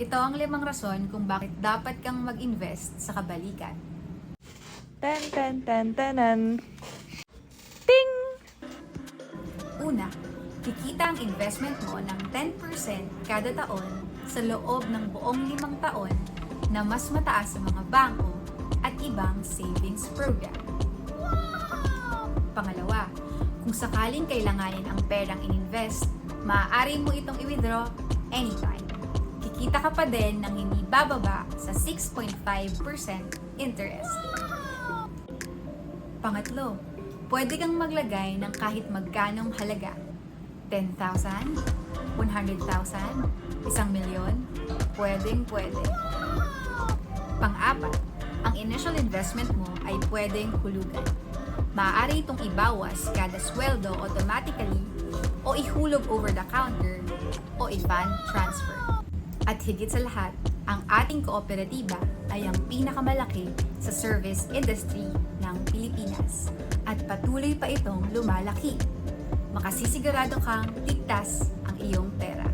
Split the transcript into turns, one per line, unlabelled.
Ito ang limang rason kung bakit dapat kang mag-invest sa kabalikan.
Ten, ten, ten, tenan. Ting!
Una, kikita ang investment mo ng 10% kada taon sa loob ng buong limang taon na mas mataas sa mga bangko at ibang savings program. Pangalawa, kung sakaling kailanganin ang perang ininvest, maaari mo itong i-withdraw anytime. Kikita ka pa din ng hindi bababa sa 6.5% interest. Pangatlo, pwede kang maglagay ng kahit magkanong halaga. 10,000, 100,000, isang milyon, pwedeng pwede. Pang-apat, ang initial investment mo ay pwedeng hulugan. Maaari itong ibawas kada sweldo automatically o ihulog over the counter o i-fund transfer. At higit sa lahat, ang ating kooperatiba ay ang pinakamalaki sa service industry ng Pilipinas at patuloy pa itong lumalaki. Makasisigurado kang ligtas ang iyong pera.